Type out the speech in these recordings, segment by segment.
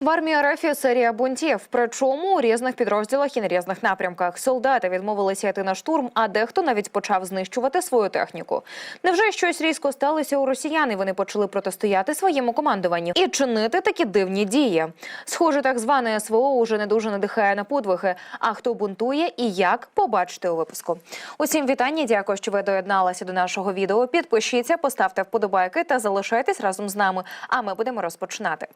В армії РФ серія бунтів, причому у різних підрозділах і на різних напрямках. Солдати відмовилися йти на штурм, а дехто навіть почав знищувати свою техніку. Невже щось різко сталося у росіян, і вони почали протистояти своєму командуванню і чинити такі дивні дії? Схоже, так зване СВО уже не дуже надихає на подвиги. А хто бунтує і як побачите у випуску? Усім вітання. Дякую, що ви доєдналися до нашого відео. Підпишіться, поставте вподобайки та залишайтесь разом з нами. А ми будемо розпочинати.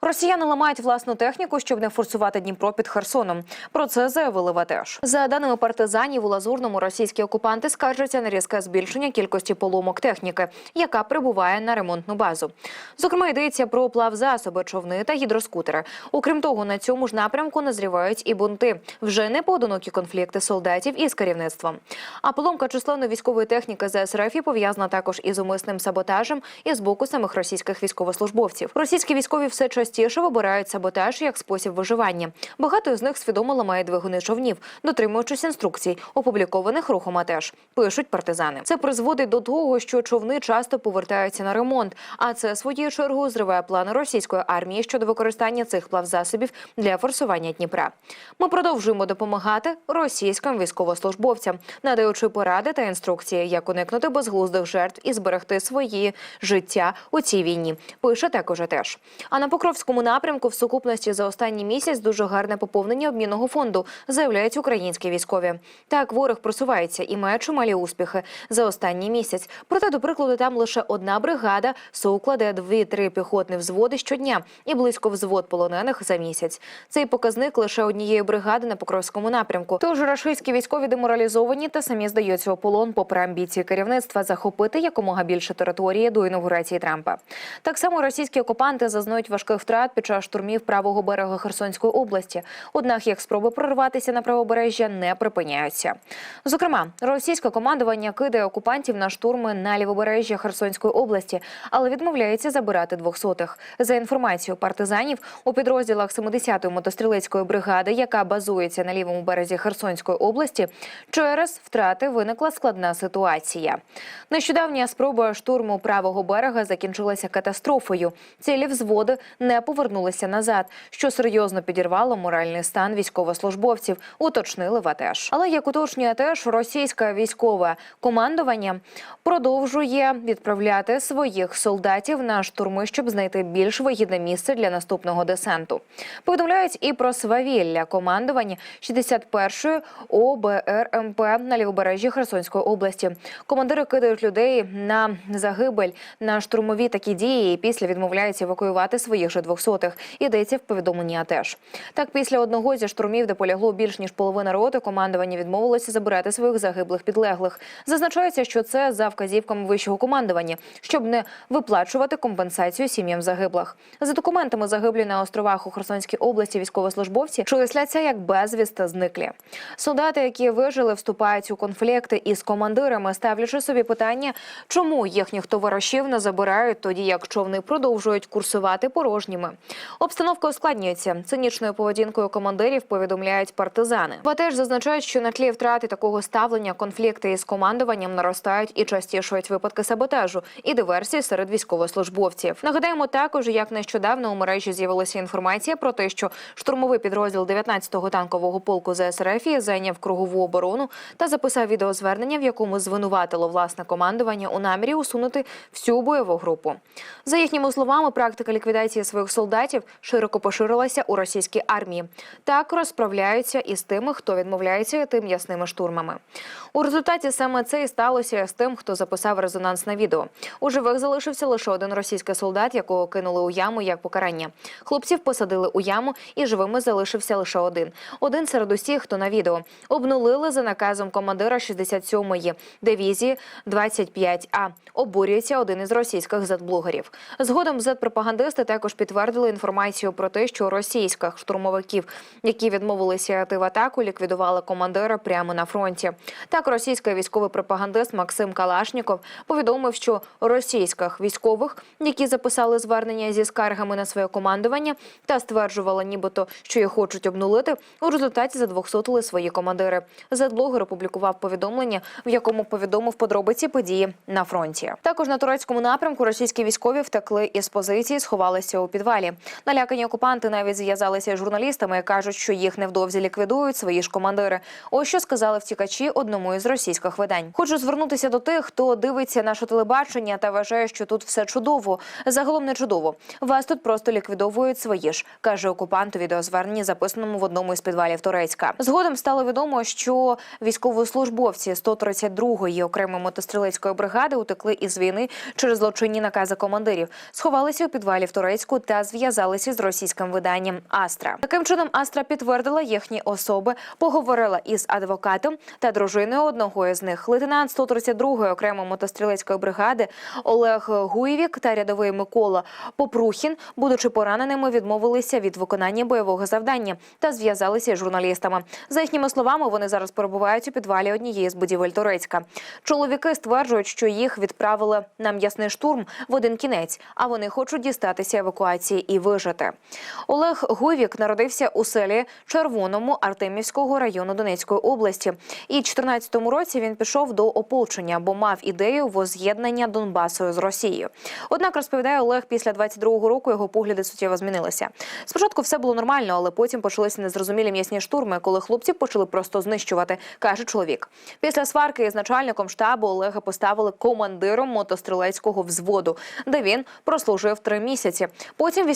Росіяни ламають власну техніку, щоб не форсувати Дніпро під Херсоном. Про це заявили в АТЕШ. За даними партизанів, у Лазурному російські окупанти скаржаться на різке збільшення кількості поломок техніки, яка прибуває на ремонтну базу. Зокрема, йдеться про плавзасоби, човни та гідроскутери. Окрім того, на цьому ж напрямку назрівають і бунти. Вже не поодинокі конфлікти солдатів із керівництвом. А поломка численної військової техніки ЗСРФ пов'язана також із умисним саботажем і з боку самих російських військовослужбовців. Російські військові все частіше вибирають саботаж як спосіб виживання. Багато з них свідомо ламають двигуни човнів, дотримуючись інструкцій, опублікованих рухом АТЕШ. Пишуть партизани. Це призводить до того, що човни часто повертаються на ремонт. А це своєю чергою зриває плани російської армії щодо використання цих плавзасобів для форсування Дніпра. Ми продовжуємо допомагати російським військовослужбовцям, надаючи поради та інструкції, як уникнути безглуздих жертв і зберегти свої життя у цій війні. Пише також АТЕШ. А на Покровському напрямку в сукупності за останній місяць дуже гарне поповнення обмінного фонду, заявляють українські військові. Так, ворог просувається і має чималі успіхи за останній місяць. Проте, до прикладу, там лише одна бригада соукладе дві-три піхотні взводи щодня і близько взвод полонених за місяць. Цей показник лише однієї бригади на Покровському напрямку. Тож рашистські військові деморалізовані та самі здаються у полон, попри амбіції керівництва захопити якомога більше території до інаугурації Трампа. Так само російські окупанти зазнають важких втрат під час штурмів правого берега Херсонської області. Однак їх спроби прорватися на правобережжя не припиняються. Зокрема, російське командування кидає окупантів на штурми на лівобережжя Херсонської області, але відмовляється забирати двохсотих. За інформацією партизанів у підрозділах 70-ї мотострілецької бригади, яка базується на лівому березі Херсонської області, через втрати виникла складна ситуація. Нещодавня спроба штурму правого берега закінчилася катастрофою. Цілі взводи не повернулися назад, що серйозно підірвало моральний стан військовослужбовців. Уточнили в АТЕШ. Але як уточнює АТЕШ, російське військове командування продовжує відправляти своїх солдатів на штурми, щоб знайти більш вигідне місце для наступного десанту. Повідомляють і про свавілля командування 61-ї ОБРМП на лівобережжі Херсонської області. Командири кидають людей на загибель на штурмові такі дії і після відмовляються евакуювати своїх же двохсотих. Йдеться в повідомленні АТЕШ. Так, після одного зі штурмів, де полягло більш ніж половина роти, командування відмовилося забирати своїх загиблих підлеглих. Зазначається, що це за вказівками вищого командування, щоб не виплачувати компенсацію сім'ям загиблих. За документами загиблі на островах у Херсонській області військовослужбовці числяться як безвісти зниклі. Солдати, які вижили, вступають у конфлікти із командирами, ставлячи собі питання, чому їхніх товаришів не забирають, тоді як човни продовжують курсувати порожніми. Обстановка ускладнюється цинічною поведінкою командирів. Повідомляють партизани. Ба теж зазначають, що на тлі втрати такого ставлення конфлікти із командуванням наростають і частішують випадки саботажу і диверсій серед військовослужбовців. Нагадаємо також, як нещодавно у мережі з'явилася інформація про те, що штурмовий підрозділ 19-го танкового полку ЗСРФ зайняв кругову оборону та записав відеозвернення, в якому звинуватило власне командування у намірі усунути всю бойову групу. За їхніми словами, практика ліквідації своїх солдатів широко поширилася у російській армії. Так розправляються із тими, хто відмовляється йти м'ясними штурмами. У результаті саме це і сталося з тим, хто записав резонансне відео. У живих залишився лише один російський солдат, якого кинули у яму як покарання. Хлопців посадили у яму, і живими залишився лише один. Один серед усіх, хто на відео обнулили за наказом командира 67-ї дивізії 25А. Обурюється один із російських зетблогерів. Згодом зет-пропагандисти також підтвердили інформацію про те, що російських штурмовиків, які відмовилися йти в атаку, ліквідували командира прямо на фронті. Так, російський військовий пропагандист Максим Калашніков повідомив, що російських військових, які записали звернення зі скаргами на своє командування та стверджували, нібито що їх хочуть обнулити, у результаті задвохсотили свої командири. Зетблогер опублікував повідомлення, в якому повідомив подробиці події на фронті. Також на турецькому напрямку російські військові втекли із позиції, сховалися у підвалі. Налякані окупанти навіть зв'язалися з журналістами кажуть, що їх невдовзі ліквідують свої ж командири. Ось що сказали втікачі одному із російських видань. Хочу звернутися до тих, хто дивиться наше телебачення та вважає, що тут все чудово. Загалом не чудово. Вас тут просто ліквідовують свої ж, каже окупант у відеозверненні, записаному в одному із підвалів Турецька. Згодом стало відомо, що військовослужбовці 132-ї окремої мотострілецької бригади утекли із війни через злочинні накази командирів, сховалися у підвалі в Турецьку та зв'язалися з російським виданням Астра. Таким чином, Астра підтвердила їхні особи, поговорила із адвокатом та дружиною одного із них. Лейтенант 132-ї окремої мотострілецької бригади Олег Гуєвік та рядовий Микола Попрухін, будучи пораненими, відмовилися від виконання бойового завдання та зв'язалися з журналістами. За їхніми словами, вони зараз перебувають у підвалі однієї з будівель Турецька. Чоловіки стверджують, що їх відправили на м'ясний штурм в один кінець, а вони хочуть дістатися евакуації і вижити. Олег Гуйвік народився у селі Червоному Артемівського району Донецької області. І в 14-му році він пішов до ополчення, бо мав ідею воз'єднання Донбасу з Росією. Однак розповідає Олег, після 22-го року його погляди суттєво змінилися. Спочатку все було нормально, але потім почалися незрозумілі м'ясні штурми, коли хлопців почали просто знищувати, каже чоловік. Після сварки із начальником штабу Олега поставили командиром мотострілецького взводу, де він прослужив три місяці. Потім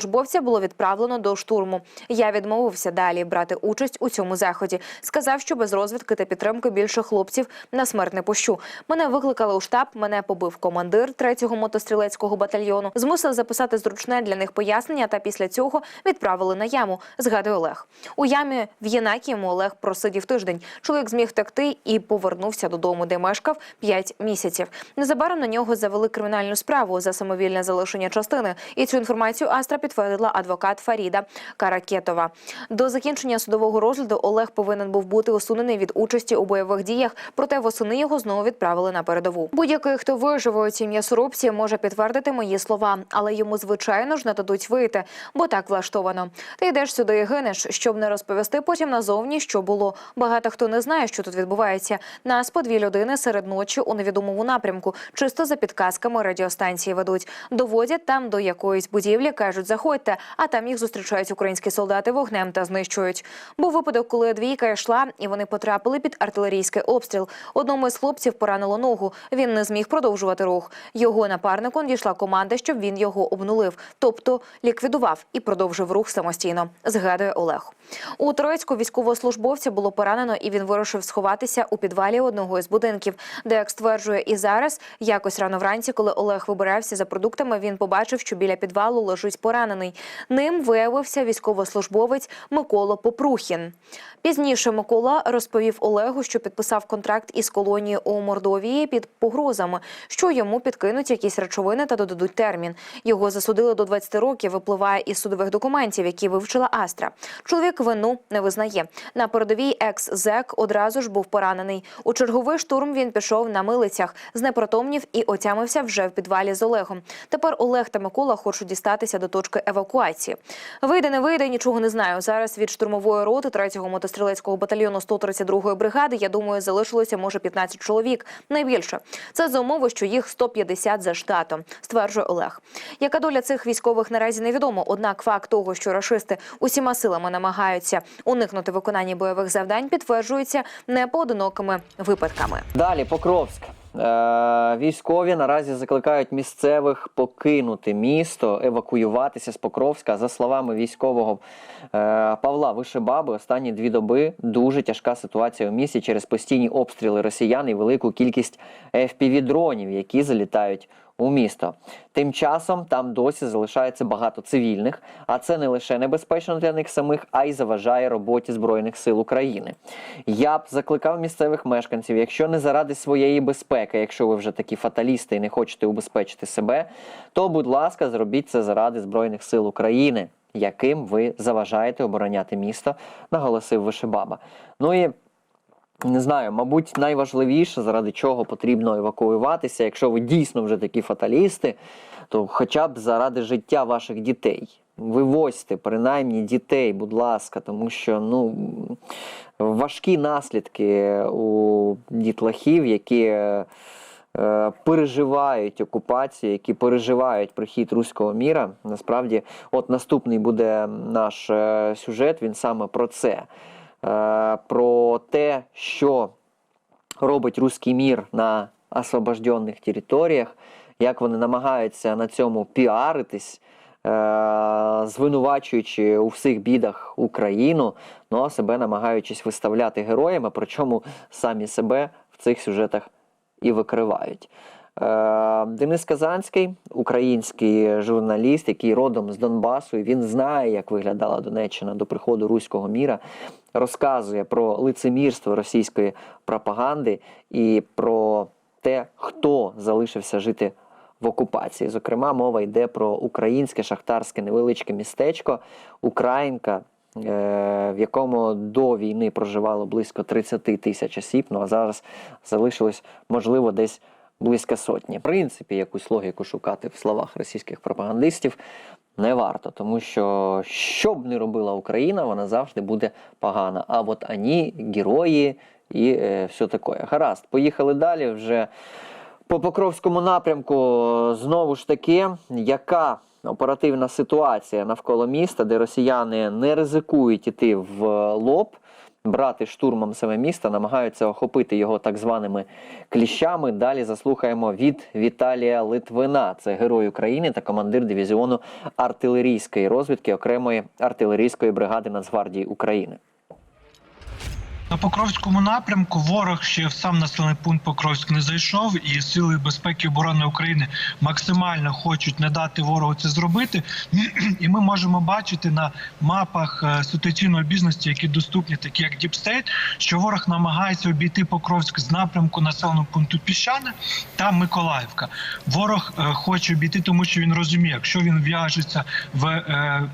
військовослужбовця було відправлено до штурму. Я відмовився далі брати участь у цьому заході. Сказав, що без розвідки та підтримки більше хлопців на смерть не пущу. Мене викликали у штаб. Мене побив командир третього мотострілецького батальйону. Змусив записати зручне для них пояснення. Та після цього відправили на яму. Згадує Олег. У ямі в Єнакієму Олег просидів тиждень. Чоловік зміг втекти і повернувся додому, де мешкав 5 місяців. Незабаром на нього завели кримінальну справу за самовільне залишення частини. І цю інформацію Астра підтвердила адвокат Фаріда Каракетова. До закінчення судового розгляду Олег повинен був бути усунений від участі у бойових діях, проте восени його знову відправили на передову. Будь-який, хто виживе у цій м'ясорубці, може підтвердити мої слова, але йому звичайно ж не дадуть вийти, бо так влаштовано. Ти йдеш сюди і гинеш, щоб не розповісти потім назовні, що було. Багато хто не знає, що тут відбувається. Нас по дві людини серед ночі у невідомому напрямку, чисто за підказками радіостанції ведуть. Доводять там до якоїсь будівлі, кажуть, заходьте, а там їх зустрічають українські солдати вогнем та знищують. Був випадок, коли двійка йшла, і вони потрапили під артилерійський обстріл. Одному із хлопців поранило ногу. Він не зміг продовжувати рух. Його напарнику надійшла команда, щоб він його обнулив, тобто ліквідував і продовжив рух самостійно. Згадує Олег. У Троїцьку військовослужбовця було поранено, і він вирушив сховатися у підвалі одного із будинків, де як стверджує і зараз, якось рано вранці, коли Олег вибирався за продуктами, він побачив, що біля підвалу лежить поранений. Ним виявився військовослужбовець Микола Попрухін. Пізніше Микола розповів Олегу, що підписав контракт із колонією у Мордовії під погрозами, що йому підкинуть якісь речовини та додадуть термін. Його засудили до 20 років. Випливає із судових документів, які вивчила Астра. Чоловік вину не визнає. На передовій екс-зек одразу ж був поранений. У черговий штурм він пішов на милицях, знепритомнів і отямився вже в підвалі з Олегом. Тепер Олег та Микола хочуть дістатися до точки евакуації. Вийде, не вийде, нічого не знаю. Зараз від штурмової роти 3-го мотострілецького батальйону 132-ї бригади, я думаю, залишилося може 15 чоловік. Найбільше це за умови, що їх 150 за штатом, стверджує Олег. Яка доля цих військових наразі невідомо. Однак факт того, що рашисти усіма силами намагаються уникнути виконання бойових завдань, підтверджується непоодинокими випадками. Далі Покровськ. Е, Військові наразі закликають місцевих покинути місто, евакуюватися з Покровська. За словами військового е, Павла Вишебаби, останні дві доби дуже тяжка ситуація у місті через постійні обстріли росіян і велику кількість FPV-дронів, які залітають у місто. Тим часом там досі залишається багато цивільних, а це не лише небезпечно для них самих, а й заважає роботі Збройних сил України. Я б закликав місцевих мешканців, якщо не заради своєї безпеки, якщо ви вже такі фаталісти і не хочете убезпечити себе, то, будь ласка, зробіть це заради Збройних сил України, яким ви заважаєте обороняти місто, наголосив Вишибаба. Ну і не знаю, мабуть, найважливіше, заради чого потрібно евакуюватися, якщо ви дійсно вже такі фаталісти, то хоча б заради життя ваших дітей. Вивозьте принаймні дітей, будь ласка, тому що ну, важкі наслідки у дітлахів, які е, переживають окупацію, які переживають прихід руського міра. Насправді, от наступний буде наш е, сюжет. Він саме про це. Е, Про те, що робить руський мір на освобожденних територіях, як вони намагаються на цьому піаритись, е- звинувачуючи у всіх бідах Україну, ну а себе намагаючись виставляти героями, причому самі себе в цих сюжетах і викривають. Е, Денис Казанський, український журналіст, який родом з Донбасу, і він знає, як виглядала Донеччина до приходу руського міра, розказує про лицемірство російської пропаганди і про те, хто залишився жити в окупації. Зокрема, мова йде про українське шахтарське невеличке містечко Українка, е, в якому до війни проживало близько 30 тисяч осіб. Ну а зараз залишилось можливо десь близько сотні. В принципі, якусь логіку шукати в словах російських пропагандистів не варто, тому що що б не робила Україна, вона завжди буде погана. А от вони герої і е, все таке. Гаразд, поїхали далі вже. По Покровському напрямку знову ж таки, яка оперативна ситуація навколо міста, де росіяни не ризикують іти в лоб, брати штурмом саме міста, намагаються охопити його так званими кліщами. Далі заслухаємо від Віталія Литвина. Це герой України та командир дивізіону артилерійської розвідки окремої артилерійської бригади Нацгвардії України. На Покровському напрямку ворог ще в сам населений пункт Покровськ не зайшов, і сили безпеки і оборони України максимально хочуть не дати ворогу це зробити. І ми можемо бачити на мапах е, ситуаційної бізнесу, які доступні, такі як Діпстейт, що ворог намагається обійти Покровськ з напрямку населеного пункту Піщане та Миколаївка. Ворог е, хоче обійти, тому що він розуміє, якщо він в'яжеться в е,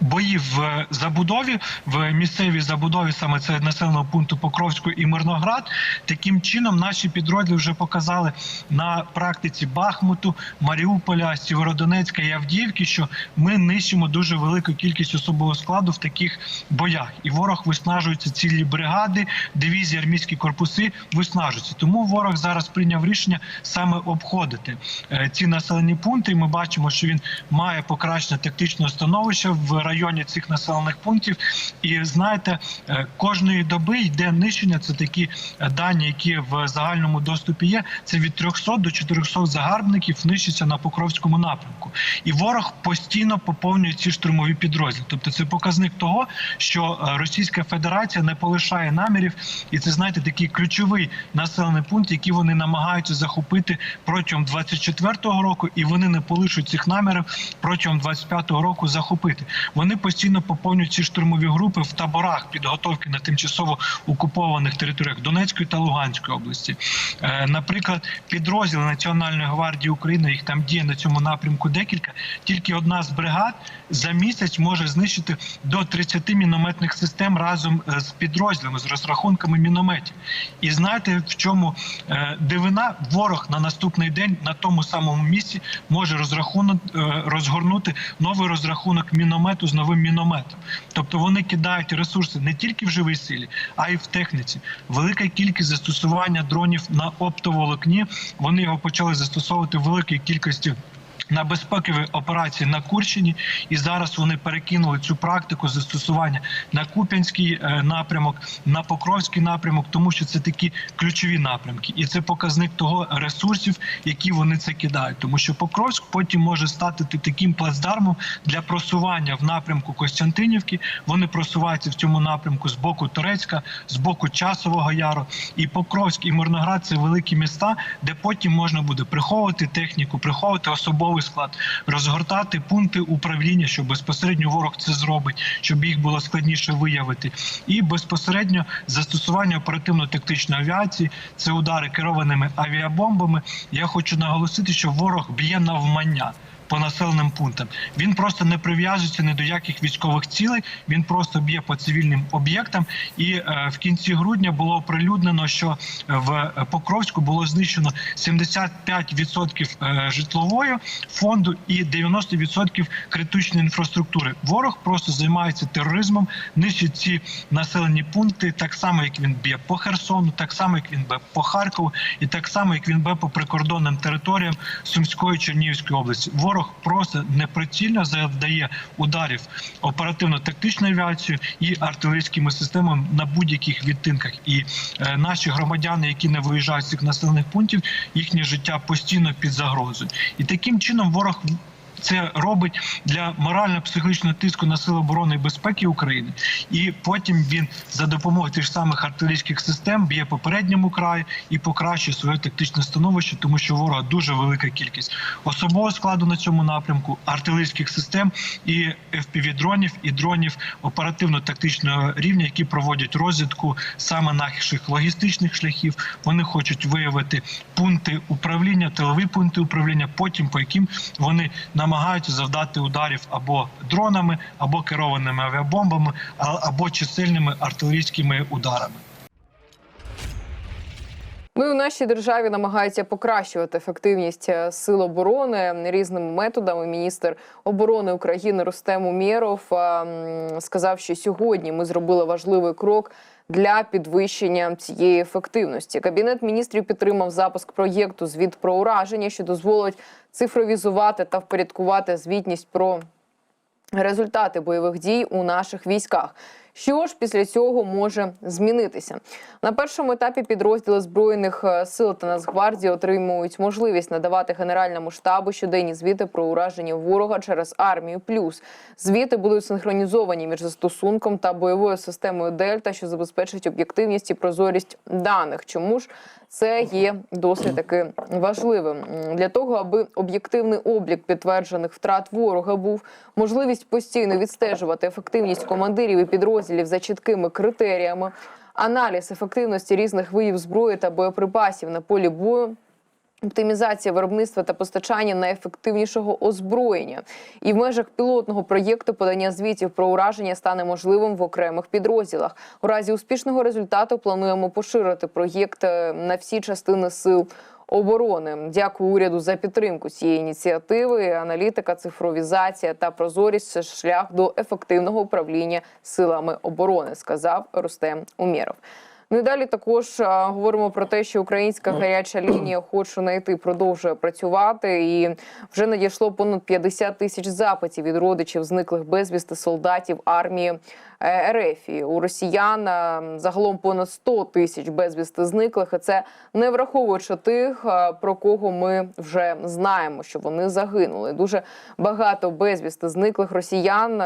Бої в забудові в місцевій забудові, саме це населеного пункту Покровську і Мирноград. Таким чином наші підрозділи вже показали на практиці Бахмуту, Маріуполя, Сєвєродонецька і Авдіївки, що ми нищимо дуже велику кількість особового складу в таких боях, і ворог виснажується цілі бригади, дивізії, армійські корпуси виснажуються. Тому ворог зараз прийняв рішення саме обходити е, ці населені пункти. І ми бачимо, що він має покращення тактичного становища в районі цих населених пунктів. І знаєте, е, кожної доби йде нищення. Це такі е, дані, які в загальному доступі є. Це від 300 до 400 загарбників нищиться на Покровському напрямку. І ворог постійно поповнює ці штурмові підрозділи. Тобто, це показник того, що е, Російська Федерація не полишає намірів, і це знаєте такий ключовий населений пункт, який вони намагаються захопити протягом 24-го року, і вони не полишуть цих намірів протягом 25-го року захопити. Вони постійно поповнюють ці штурмові групи в таборах підготовки на тимчасово окупованих територіях Донецької та Луганської області. Е, Наприклад, підрозділи Національної гвардії України їх там діє на цьому напрямку декілька. Тільки одна з бригад за місяць може знищити до 30 мінометних систем разом е, з підрозділами з розрахунками мінометів. І знаєте, в чому е, дивина? Ворог на наступний день на тому самому місці може розрахунок розгорнути новий розрахунок міномету з новим мінометом. Тобто вони кидають ресурси не тільки в живій силі, а й в техніці. Велика кількість застосування дронів на оптоволокні. Вони його почали застосовувати в великій кількості. На безпекові операції на Курщині, і зараз вони перекинули цю практику застосування на Куп'янський е, напрямок, на Покровський напрямок, тому що це такі ключові напрямки, і це показник того ресурсів, які вони це кидають. Тому що Покровськ потім може стати таким плацдармом для просування в напрямку Костянтинівки. Вони просуваються в цьому напрямку з боку Турецька, з боку Часового Яру. І Покровськ і Мирноград це великі міста, де потім можна буде приховувати техніку, приховувати особовий склад, розгортати пункти управління, що безпосередньо ворог це зробить, щоб їх було складніше виявити, і безпосередньо застосування оперативно-тактичної авіації, це удари керованими авіабомбами. Я хочу наголосити, що ворог б'є навмання. По населеним пунктам. Він просто не прив'язується ні до яких військових цілей. Він просто б'є по цивільним об'єктам. І е, в кінці грудня було оприлюднено, що в Покровську було знищено 75% е, житлової фонду і 90% критичної інфраструктури. Ворог просто займається тероризмом, нищить ці населені пункти, так само як він б'є по Херсону, так само як він б'є по Харкову, і так само як він б'є по прикордонним територіям Сумської Чернігівської області. Ворог просто неприцільно завдає ударів оперативно-тактичною авіацією і артилерійськими системами на будь-яких відтинках. І е, наші громадяни, які не виїжджають з цих населених пунктів, їхнє життя постійно під загрозою. І таким чином ворог це робить для морально-психологічного тиску на сили оборони і безпеки України, і потім він за допомогою тих самих артилерійських систем б'є по передньому краю і покращує своє тактичне становище, тому що ворога дуже велика кількість особового складу на цьому напрямку, артилерійських систем і FPV-дронів, і дронів оперативно-тактичного рівня, які проводять розвідку саме наших логістичних шляхів. Вони хочуть виявити пункти управління, тилові пункти управління, потім по яким вони намагаються завдати ударів або дронами, або керованими авіабомбами, або чисельними артилерійськими ударами. Ну і в нашій державі намагаються покращувати ефективність е, сил оборони різними методами. Міністр оборони України Рустем Умєров е, сказав, що сьогодні ми зробили важливий крок. Для підвищення цієї ефективності кабінет міністрів підтримав запуск проєкту звіт про ураження, що дозволить цифровізувати та впорядкувати звітність про результати бойових дій у наших військах. Що ж після цього може змінитися? На першому етапі підрозділи збройних е, сил та Нацгвардії отримують можливість надавати генеральному штабу щоденні звіти про ураження ворога через армію. Плюс звіти будуть синхронізовані між застосунком та бойовою системою Дельта, що забезпечить об'єктивність і прозорість даних. Чому ж це є досить таки важливим для того, аби об'єктивний облік підтверджених втрат ворога був можливість постійно відстежувати ефективність командирів і підрозділів за чіткими критеріями, аналіз ефективності різних виїв зброї та боєприпасів на полі бою. Оптимізація виробництва та постачання найефективнішого озброєння, і в межах пілотного проєкту подання звітів про ураження стане можливим в окремих підрозділах. У разі успішного результату плануємо поширити проєкт е, на всі частини сил. Оборони дякую уряду за підтримку цієї ініціативи. Аналітика, цифровізація та прозорість це шлях до ефективного управління силами оборони, сказав Рустем Умєров. Ну і далі також а, говоримо про те, що українська гаряча лінія «Хочу знайти» продовжує працювати, і вже надійшло понад 50 тисяч запитів від родичів зниклих безвісти солдатів армії е, РФ. У росіян загалом понад 100 тисяч безвісти зниклих. І це не враховуючи тих, про кого ми вже знаємо, що вони загинули. Дуже багато безвісти зниклих росіян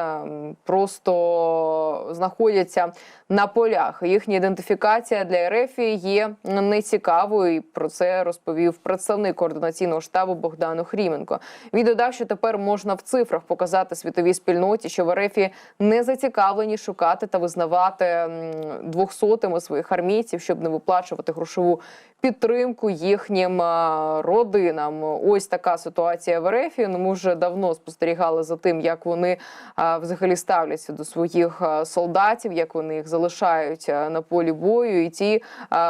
просто знаходяться на полях. Їхня ідентифікація для РФ є нецікавою. І про це розповів представник координаційного штабу Богдану Хріменко. Він додав, що тепер можна в цифрах показати світовій спільноті, що в РФ не зацікавлені шукати та визнавати двохсотими своїх армійців, щоб не виплачувати грошову підтримку їхнім родинам. Ось така ситуація в РФ. Ну, Ми вже давно спостерігали за тим, як вони взагалі ставляться до своїх солдатів, як вони їх залишають на полі бою, і ті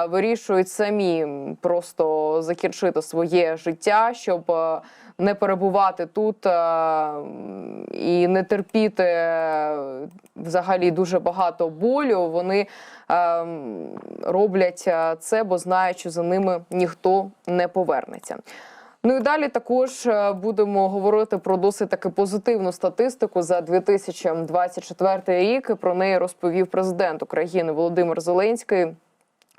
вирішують самі просто закінчити своє життя, щоб не перебувати тут і не терпіти е, взагалі дуже багато болю. Вони е, роблять це, бо знають, що за ними ніхто не повернеться. Ну і далі також е, будемо говорити про досить таки позитивну статистику за 2024 рік. Про неї розповів президент України Володимир Зеленський.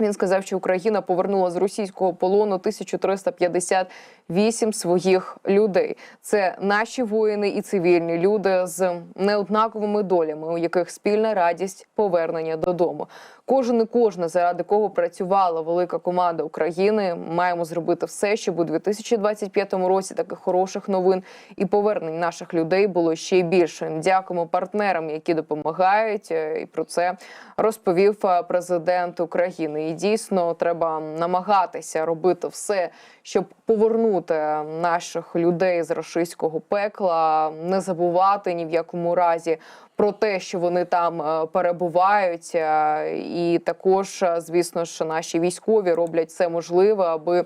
Він сказав, що Україна повернула з російського полону 1358 своїх людей. Це наші воїни і цивільні люди з неоднаковими долями, у яких спільна радість повернення додому. Кожен і кожна, заради кого працювала велика команда України, маємо зробити все, щоб у 2025 році таких хороших новин і повернень наших людей було ще більше. Дякуємо партнерам, які допомагають. е, І про це розповів е, президент України. І дійсно треба намагатися робити все, щоб повернути. наших людей з рашистського пекла, не забувати ні в якому разі про те, що вони там е, перебувають, е, і також, е, звісно ж, наші військові роблять все можливе, аби е,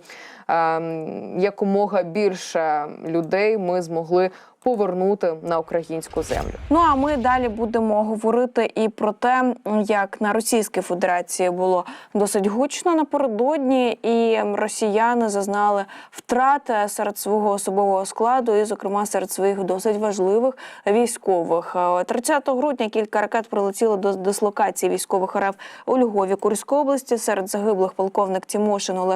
якомога більше людей ми змогли повернути на українську землю. Ну а ми далі будемо говорити і про те, як на Російській Федерації було досить гучно напередодні, і росіяни зазнали втрати серед свого особового складу, і, зокрема, серед своїх досить важливих військових. Е, 30 грудня кілька ракет прилетіло до дислокації військових РФ у Львові Курської області. Серед загиблих полковник Тімошин Олег